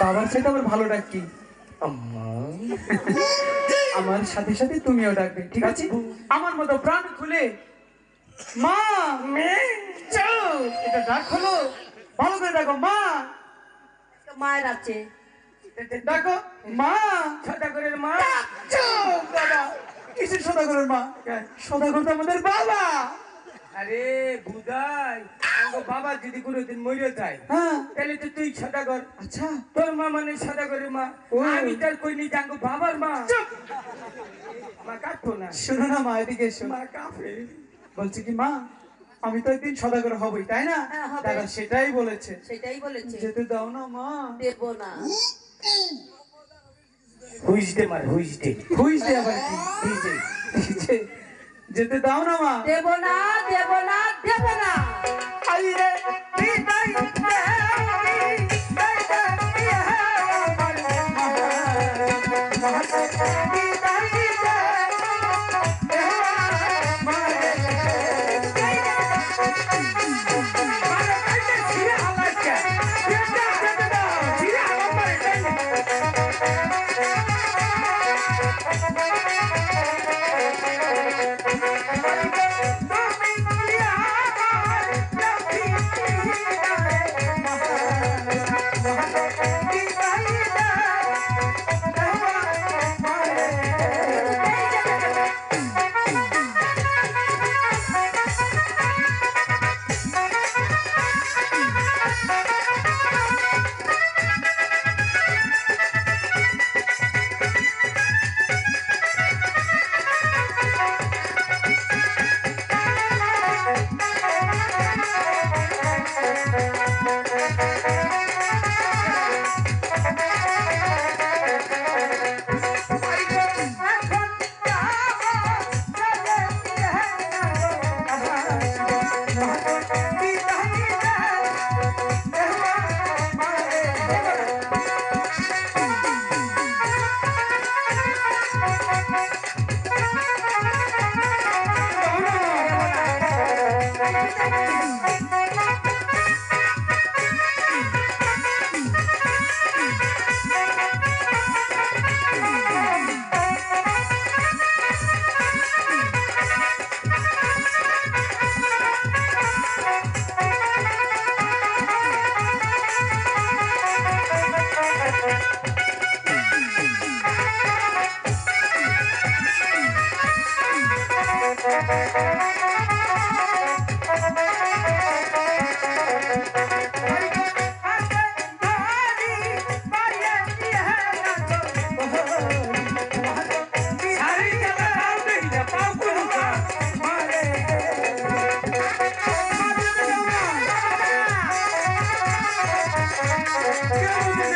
বাবার সাথে আমার ভালো ডাকি আমার সাথে সাথে তুমিও ডাকবে ঠিক আছে? আমার মতো প্রাণ খুলে মা এটা ডাক হলো। ভালো করে ডাকো মা। মায়ের আছে। ডাকো মা। সদাগরের মা। চুপ বাবা কিসের সদাগরের মা? সদাগর তো আমাদের বাবা। আরে বুদাই আমার বাবা যদি কোনোদিন মরে যায় হ্যাঁ। তাহলে তো তুই সদাগর। আচ্ছা। তোর মা মানে সদাগরের মা। আমি তার কইনি জাঙ্গো বাবার মা। মা কাটতো না। শোনো না মা এদিকে এসো। মা কাফে বলছে কি মা আমি তো একদিন সদাগর হবই তাই না? হ্যাঁ, হবে। দাদা সেটাই বলেছে। সেটাই বলেছে। যেতে দাও না মা। দেব না। হুইজতে মার হুইজতে হুইস দে। আবার কি? যেতে দাও না মা। দেব না দেব না দেব না। আই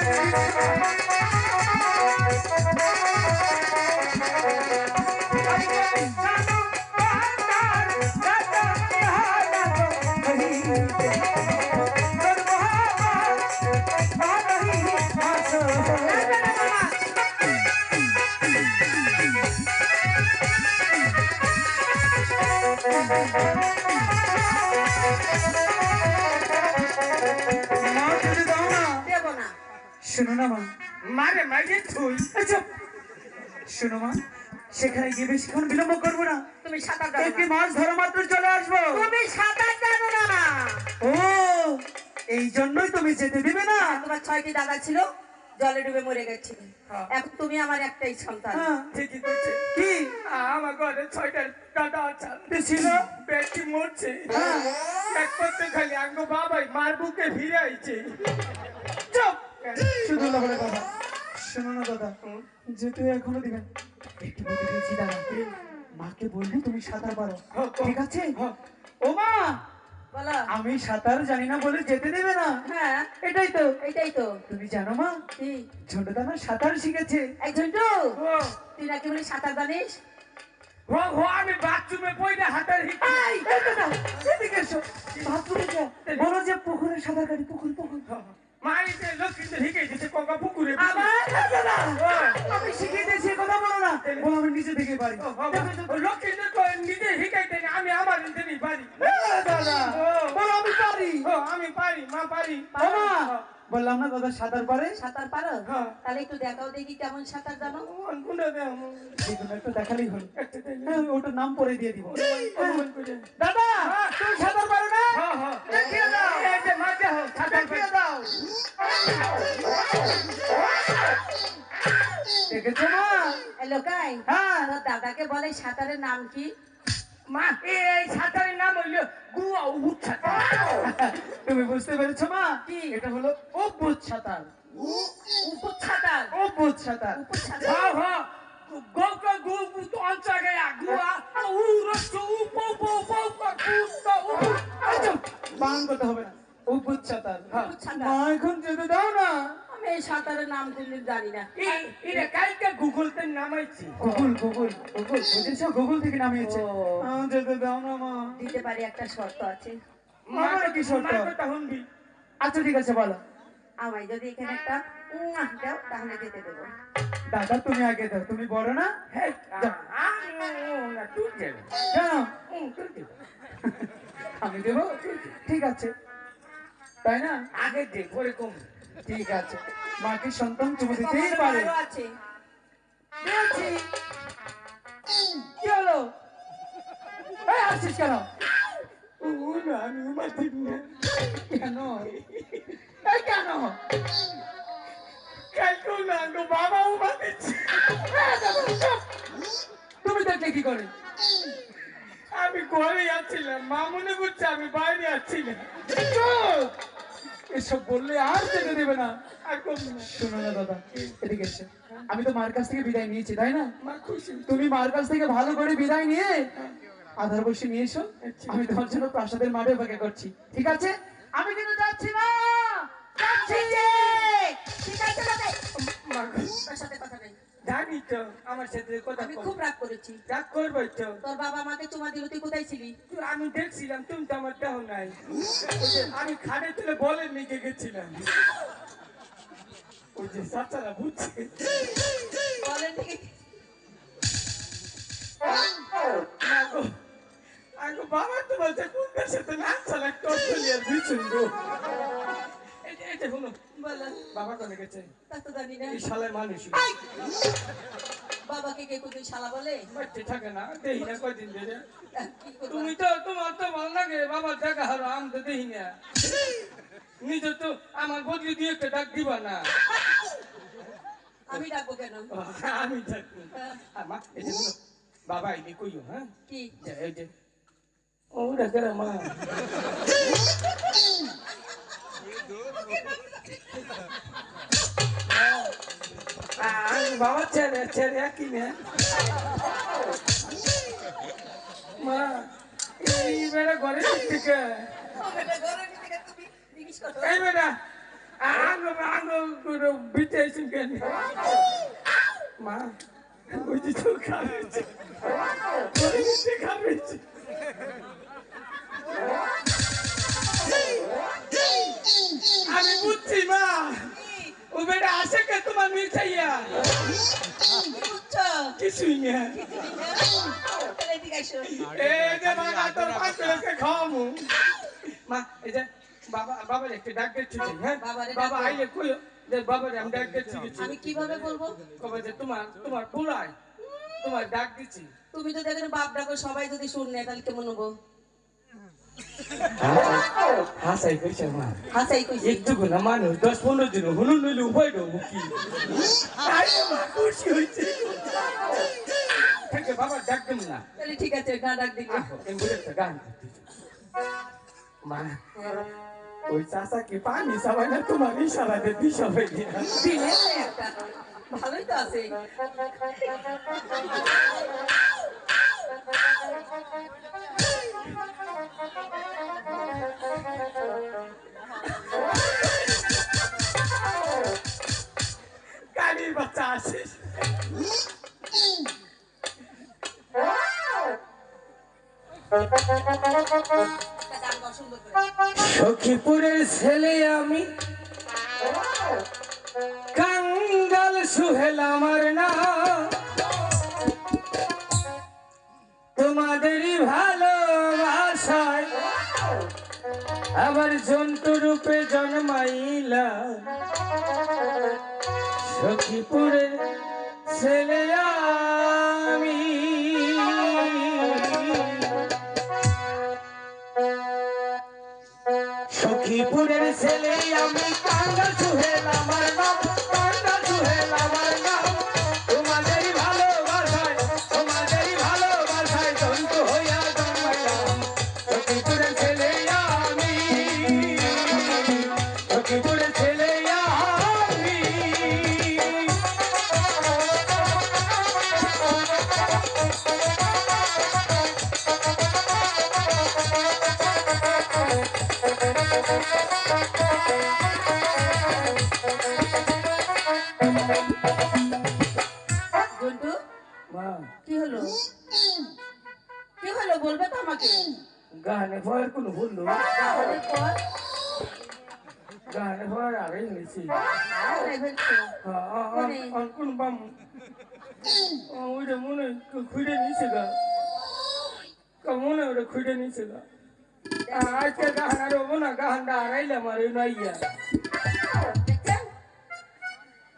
মা শোনো না মা। মারে মাইরে তুই। চুপ। শোনো মা সেখানে গিয়ে বেশিক্ষণ বিলম্ব করব না। তুমি সাঁতার জানো একটি মাছ ধরা মাত্র চলে আসব। তুমি সাঁতার জানো না। ও এই জন্যই তুমি যেতে দিবে না। তোমার ছয়টি দাদা ছিল জলে ডুবে মরে গেছিল। হ্যাঁ। এখন তুমি আমার একটাই সন্তান। হ্যাঁ, ঠিকই করছে কি? আমার ঘরে ছয়টা দাদা আছে। ছিল? বেটি মরছে। হ্যাঁ। এক করতে খালি আঙ্গ বাবাই মার বুকে আইছে চুপ। শুধু বলে কথা। শোনো না দাদা যেতে এখনও দিবেন। একটু বলতে গেছি দাদা। মাকে বললে তুমি সাঁতার পারো। হ্যাঁ, ঠিক আছে? ও মা! আমি সাঁতার জানি না বলে যেতে দেবে না। হ্যাঁ। এটাই তো। এইটাই তো। তুমি জানো মা ছোট দানা সাঁতার শিখেছে। একজন তো? ও। তুই নাকি বলি সাঁতার জানিস? আমি বাথরুমে পয়দা হাতের এদিকে এসো। বাথরুমে যা। বলো যে পুকুরে সাঁতার কাটি পুকুর পুকুর। মাইতে লক্ষ্মীতে হিকে দিতে কোকা পুকুরে আবার দাদা ও, আমি শিখিয়ে দিয়েছি কথা বলো না। বলো আমি নিজে থেকে পারি। ও, ও লক্ষ্মীতে নিজে হিকাইতে আমি আমার নিজে পারি। দাদা। ও। আমি পারি মা হ্যাঁ পারি। ও মা বললাম না দাদা সাঁতার পারে? সাঁতার পারো? হ্যাঁ। তাহলে একটু দেখাও দেখি কেমন সাঁতার জানো। একটু দেখালেই হলো। হ্যাঁ, ওটার নাম পরে দিয়ে দিব। করে দাদা তুমি সাঁতার পারো না? হ্যাঁ হ্যাঁ। দেখিয়ে দাও। মাঝে হোক সাঁতার দেখিয়ে দাও। দেখেছ মা? লোকাই হ্যাঁ। দাদাকে বলে সাঁতারের নাম কি? মা এই সাঁতারের নাম হইল গুয়া উবুট সাঁতার। তুমি বুঝতে পেরেছ মা? কি? এটা হলো অভ্যুত সাঁতার। উপর সাঁতার? সাঁতার। হ্যাঁ হ্যাঁ তো তো আচ্ছা বাং করতে হবে না। অভ্যুত সাঁতার মা এখন যেতে দাও না। আমি এই সাঁতারের নাম কোনদিন জানি না। এটা কালকে গুগলতে নামাইছি। গুগল গুগল গুগল বুঝেছ? গুগল থেকে নামিয়েছে। যেতে দাও না মা। দিতে পারি একটা শর্ত আছে। আমার কি শর্ত? কথা শুনবি আচ্ছা ঠিক আছে বলো। আমায় যদি এখানে একটা উম্মাহ দাও তাহলে যেতে দেবো। দাদা তুমি আগে দাও তুমি বড় না? আমি দেবো? ঠিক আছে। তাই না? আগে দে পরে কম ঠিক আছে। মাকে সন্তান চুমু দিতেই পারে। ভালো আছে। কি হলো? এই আসছিস কেন? আমি না কেন কেন না বাবা ও তুমি দেখলে কি করে? আমি ঘরে যাচ্ছিলাম মা মনে করছে আমি বাইরে যাচ্ছিলাম এসব বললে আর যেতে দেবে না। আর কম না। শোনো না দাদা এদিকে এসে। আমি তো মার কাছ থেকে বিদায় নিয়েছি তাই না? তুমি মার কাছ থেকে ভালো করে বিদায় নিয়ে আধার বসে নিয়ে এসো। আমি তোমার জন্য প্রাসাদের মাঠে অপেক্ষা করছি। ঠিক আছে? আমি কিন্তু যাচ্ছি না! যাচ্ছি। ঠিক আছে লোকাই সাথে কথা নেই। জানি তো আমার সাথে কথা আমি খুব রাগ করেছি। রাগ করবে তো। তোর বাবা আমাকে চুমা দিল তুই কোথায় ছিলি? আমি দেখছিলাম তুমি তো আমার দেহ নাই। আমি খাটে তুলে বলে গেছিলাম। ওই যে বুঝছে। বাবা তো বলছে কোন দেশে তো নাচ চালা একটা অস্ট্রেলিয়ার বিচুন গো? বাবা কোনে গেছে? তা তো জানি না। এই শালায় মানুষ। বাবাকে কে শালা বলে? বাচ্চা থাকে না দেখি না কয়দিন ধরে। তুমি তো তোমার তো ভালো লাগে বাবার দেখা হারো আম তো দেখি না। নিজে তো আমার বদলি দিয়ে একটা ডাক দিবা না। আমি ডাকবো কেন? আমি থাকি আমার এই যে বাবা এনে কইও হ্যাঁ? কি? এই যে মা আহ, বাবা ছেড়ে ছেড়ে কি না মা এই বেড়া ঘরে থেকে। এই বেড়া আঙ্গ করে বিটেছেন কেন মা যে তো খাবেছে এদিকে এই যে মা তোর পাঁচ পেলেকে খাওয়ামু মা এই যে বাবা বাবা একটু ডাক দিচ্ছি হ্যাঁ বাবা। আইলে যে বাবারে আমি ডাক দিচ্ছি আমি কীভাবে বলব কবে যে তোমার তোমার পুরাই তোমার ডাক দিচ্ছি তুমি তো দেখেন বাপ ডাকো সবাই যদি শুনে তাহলে কেমন হব হাসাই কইছে মা হাসাই কইছি একটু না মানুষ দশ পনেরো জন হুলুন নইলে উপায় দেবো কি আরে মা খুশি হয়েছে থেকে বাবা ডাক দেব না। তাহলে ঠিক আছে গা ডাক বলে একটা গান মা ওই চাষাকে পানি সবাই না? তোমার ইশারাতে দিস হবে দিলে ভালোই তো আছে। গাড়ির বাচ্চা আসিস। সখীপুরের ছেলে আমি। কাঙ্গাল সুহেল আমার না। তোমাদেরই ভালোবাসায় আবার জন্তু রূপে জন্মাইলা সখীপুরের ছেলে সখীপুরের ছেলে আমি কাঙ্গা সুহেল আমার নাম কাঙ্গা সুহেল নাম বলবে গানে ভয়ের কোনো পর গানে ভয়ের আগে হয়েছি কোন বাম? ওইটা মনে খুঁড়ে নিছে গা মনে ওটা খুঁড়ে নিছে গা আজকে গাহান আর হব না গাহানটা হারাইলাম আর এই নাইয়া। দেখছেন?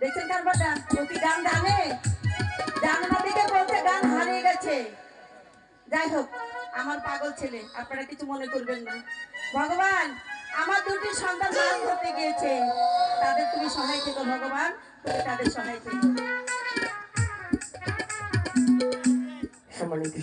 দেখছেন কারবারটা ও কি গান জানে জানে না দেখে বলছে গান হারিয়ে গেছে। যাই হোক। আমার পাগল ছেলে, আপনারা কিছু মনে করবেন না। ভগবান, আমার দুটি সন্তান মাছ ধরতে গিয়েছে। তাদের তুমি সহায় থেকো, ভগবান, তুমি তাদের সহায় থেকো। সম্মানিত